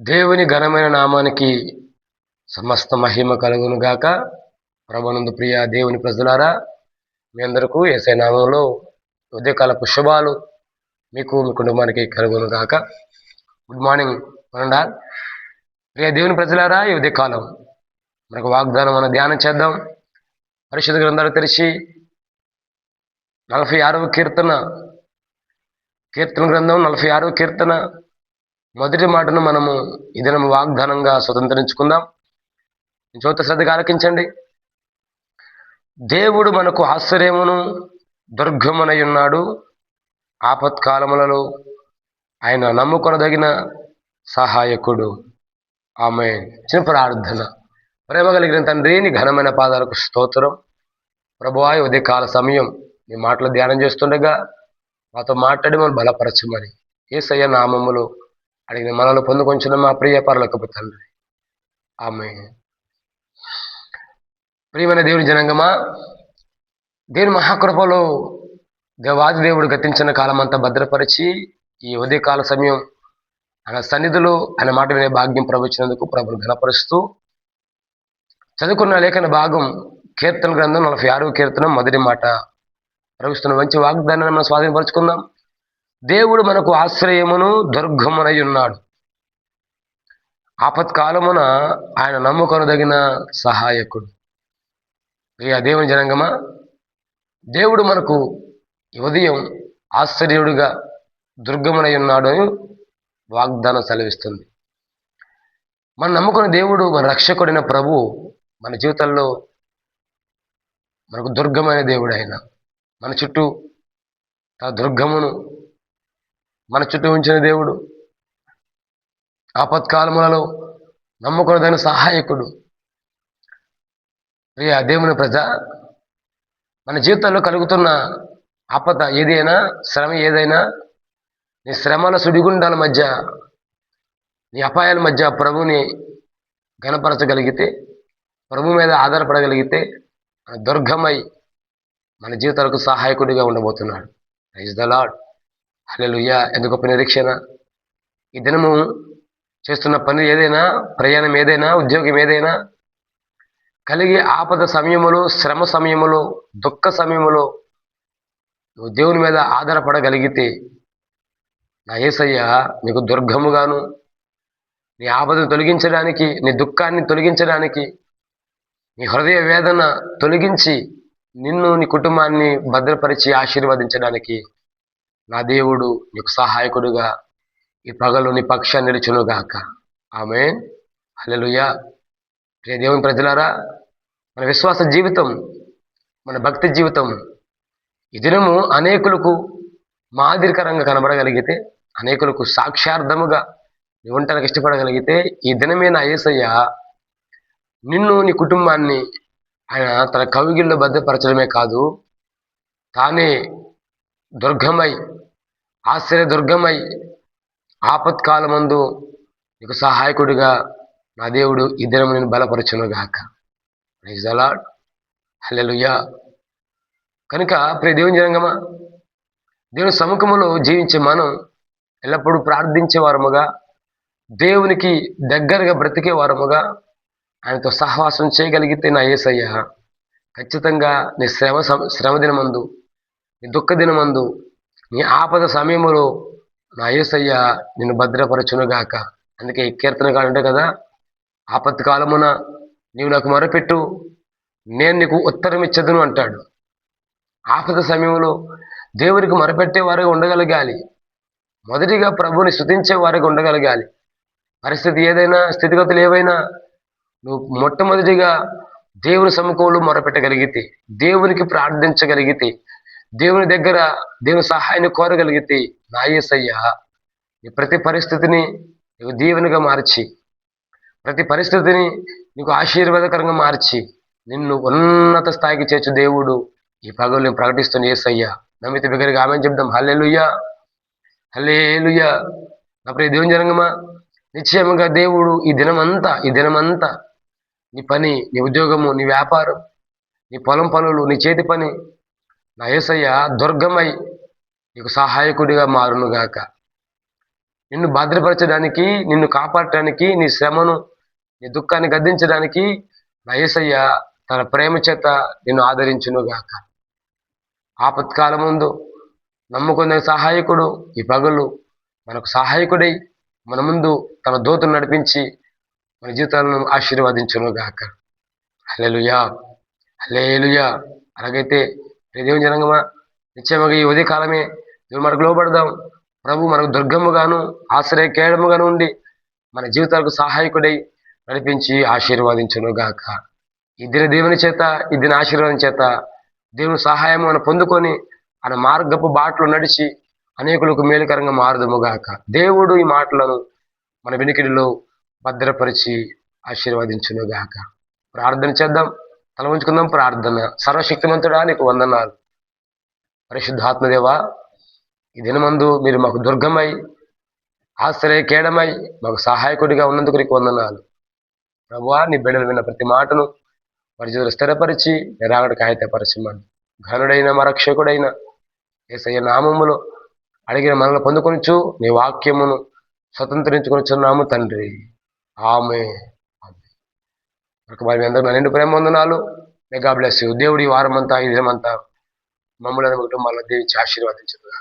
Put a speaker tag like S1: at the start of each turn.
S1: దేవుని ఘనమైన నామానికి సమస్త మహిమ కలుగును గాక. ప్రభనందు ప్రియ దేవుని ప్రజలారా మీ అందరికీ ఏసై నామంలో ఉదయకాలపు శుభాలు మీకు మీ కుటుంబానికి కలుగును గాక. గుడ్ మార్నింగ్ వనండా ప్రియ దేవుని ప్రజలారా ఈ ఉదయకాలం మనకు వాగ్దానం మనం ధ్యానం చేద్దాం. పరిశుద్ధ గ్రంథాలు తెరిచి నలభై ఆరవ కీర్తన కీర్తన గ్రంథం నలభై ఆరవ కీర్తన. మొదటి మాటను మనము ఈ వాగ్దానంగా స్వతంత్రించుకుందాం. చోత శ్రద్ధగా ఆలకించండి. దేవుడు మనకు ఆశ్చర్యమును దుర్గమునై ఉన్నాడు ఆపత్కాలములలో ఆయన నమ్ముకొనదగిన సహాయకుడు. ఆమె చిన్న ప్రార్థన. ప్రేమ కలిగిన తండ్రి నీ ఘనమైన పాదాలకు స్తోత్రం. ప్రభువాయి ఉదయకాల సమయం నీ మాటలు ధ్యానం చేస్తుండగా మాతో మాట్లాడి మనం బలపరచమని ఏసయ్య నామములో అడిగిన మనలో పొందుకొంచిన మా ప్రియ పరలోకపు తండ్రి ఆమె ప్రియమైన దేవుని జనంగమా దేవుని మహాకృపలో దేవాది దేవుడు గతించిన కాలం అంతా భద్రపరిచి ఈ ఉదయకాల సమయం ఆయన సన్నిధిలో ఆయన మాట వినే భాగ్యం ప్రవచినందుకు ప్రభుని ఘనపరుస్తూ చదువుకున్న లేఖన భాగం కీర్తన గ్రంథం నలభై ఆరో కీర్తన మొదటి మాట. ప్రవహిస్తున్న మంచి వాగ్దానాన్ని మనం స్వాధీనపరుచుకుందాం. దేవుడు మనకు ఆశ్రయమును దుర్గమునై ఉన్నాడు ఆపత్కాలమున ఆయన నమ్ముకొనదగిన సహాయకుడు. ప్రియ దేవుని జనంగమా దేవుడు మనకు ఉదయం ఆశ్చర్యుడుగా దుర్గమునై ఉన్నాడు అని వాగ్దానం సెలవిస్తుంది. మనం నమ్ముకున్న దేవుడు మన రక్షకుడైన ప్రభు మన జీవితంలో మనకు దుర్గమైన దేవుడు ఆయన మన చుట్టూ ఆ దుర్గమును మన చుట్టూ ఉంచిన దేవుడు. ఆపత్కాలములలో నమ్మకూడదైన సహాయకుడు. ప్రియ దేవుని ప్రజ మన జీవితంలో కలుగుతున్న ఆపద ఏదైనా శ్రమ ఏదైనా నీ శ్రమల సుడిగుండాల మధ్య నీ అపాయాల మధ్య ప్రభుని గణపరచగలిగితే ప్రభు మీద ఆధారపడగలిగితే దుర్గమై మన జీవితాలకు సహాయకుడిగా ఉండబోతున్నాడు. రైజ్ ద లాడ్ హలెలుయ్య ఎంత గొప్ప నిరీక్షణ? ఈ దినము చేస్తున్న పని ఏదైనా ప్రయాణం ఏదైనా ఉద్యోగం ఏదైనా కలిగే ఆపద సమయములో శ్రమ సమయములో దుఃఖ సమయములో నువ్వు దేవుని మీద ఆధారపడగలిగితే నా ఏసయ్య నీకు దుర్గముగాను నీ ఆపదను తొలగించడానికి నీ దుఃఖాన్ని తొలగించడానికి నీ హృదయ వేదన తొలగించి నిన్ను నీ కుటుంబాన్ని భద్రపరిచి ఆశీర్వదించడానికి నా దేవుడు నీకు సహాయకుడుగా ఈ పగలు నీ పక్షాన్ని నిలిచునుగాక ఆమె హలెలుయ ప్రియ దేవుని ప్రజలారా మన విశ్వాస జీవితం మన భక్తి జీవితం ఈ దినము అనేకులకు మాదిరికరంగా కనబడగలిగితే అనేకులకు సాక్షార్థముగా నీ ఉండటానికి ఇష్టపడగలిగితే ఈ దినమే నా ఏసయ్య నిన్ను నీ కుటుంబాన్ని ఆయన తన కవిగిళ్ళు భద్రపరచడమే కాదు తానే దుర్గమై ఆశ్చర్య దుర్గమై ఆపత్కాలమందు నీకు సహాయకుడిగా నా దేవుడు ఈ దినం నేను బలపరచునుగాక. అలాడ్ హల్లెలుయ్యా కనుక ప్రియ దేవుని జనంగమా దేవుని సముఖములో జీవించే మనం ఎల్లప్పుడూ ప్రార్థించే వారముగా దేవునికి దగ్గరగా బ్రతికే వారముగా ఆయనతో సహవాసం చేయగలిగితే నా ఏసయ్య ఖచ్చితంగా నీ శ్రమ శ్రమ దినమందు నీ దుఃఖ దినమందు నీ ఆపద సమయంలో నా ఏసయ్య నిన్ను భద్రపరచునుగాక. అందుకే కీర్తనగా కీర్తన అంటే కదా ఆపత్ కాలమున నీవు నాకు మొరపెట్టు నేను నీకు ఉత్తరం ఇచ్చదును అంటాడు. ఆపద సమయంలో దేవునికి మొరపెట్టే వారిగా ఉండగలగాలి. మొదటిగా ప్రభుని స్థుతించే వారిగా ఉండగలగాలి. పరిస్థితి ఏదైనా స్థితిగతులు ఏవైనా నువ్వు మొట్టమొదటిగా దేవుని సముఖంలో మొరపెట్టగలిగితే దేవునికి ప్రార్థించగలిగితే దేవుని దగ్గర దేవుని సహాయాన్ని కోరగలిగితే నా ఏసయ్యా నీ ప్రతి పరిస్థితిని నీకు దీవెనిగా మార్చి ప్రతి పరిస్థితిని నీకు ఆశీర్వాదకరంగా మార్చి నిన్ను ఉన్నత స్థాయికి చేర్చు దేవుడు ఈ పగలు నేను ప్రకటిస్తున్న ఏసయ్యా. నమ్మిత బిగ్గరగా ఆమె చెప్దాం. హల్లేలుయ్యా హల్లేలుయ్యా నా ప్రియ దేవుని జనంగమా నిశ్చయముగా దేవుడు ఈ దినమంతా ఈ దినమంతా నీ పని నీ ఉద్యోగము నీ వ్యాపారం నీ పొలం పనులు నీ చేతి పని నా ఏసయ్య దుర్గమై నీకు సహాయకుడిగా మారునుగాక నిన్ను భద్రపరచడానికి నిన్ను కాపాడటానికి నీ శ్రమను నీ దుఃఖాన్ని గద్దించడానికి నా ఏసయ్య తన ప్రేమ చేత నిన్ను ఆదరించునుగాక ఆపత్కాలం ముందు నమ్ముకున్న సహాయకుడు ఈ పగలు మనకు సహాయకుడై మన ముందు తన దోతును నడిపించి మన జీవితాలను ఆశీర్వదించును గాక. హలేలుయా అలాగైతే దేవుని జనంగమా? నిశ్చయముగా ఈ ఉదయకాలమే దేవుడు మనకు లోబడదాం. ప్రభు మనకు దుర్గముగాను ఆశ్రయ కేడముగాను ఉండి మన జీవితాలకు సహాయకుడై నడిపించి ఆశీర్వదించును గాక. ఇద్దరి దేవుని చేత ఇద్దరి ఆశీర్వాదం చేత దేవుని సహాయం మనం పొందుకొని ఆయన మార్గపు బాటలు నడిచి అనేకులకు మేలుకరంగా మారుదముగాక దేవుడు ఈ మాటలను మన వెనుకడిలో భద్రపరిచి ఆశీర్వదించును గాక. ప్రార్థన చేద్దాం. తల ఉంచుకుందాం ప్రార్థన. సర్వశక్తిమంతుడా నీకు వందనాలు. పరిశుద్ధాత్మదేవా ఈ దినమందు మీరు మాకు దుర్గమై ఆశ్రయ కేడమై మాకు సహాయకుడిగా ఉన్నందుకు నీకు వందనాలు. ప్రభువా నీ బిడ్డలు విన్న ప్రతి మాటను పరిచయలు స్థిరపరిచి నిరాగడికి ఆయతపరచమని ఘనుడైన మరక్షకుడైన ఏసయ్య నామములో అడిగిన మనల్ని పొందుకొనిచ్చు నీ వాక్యమును స్వతంత్రించుకొనిచున్నాము తండ్రి. ఆమె మరి అందరూ నిండు ప్రేమ వందనాలు. మెగా బ్లెస్ దేవుడి వారమంతా ఈ దినమంతా మమ్మల్ని కుటుంబాలను దీవించి ఆశీర్వదించుగా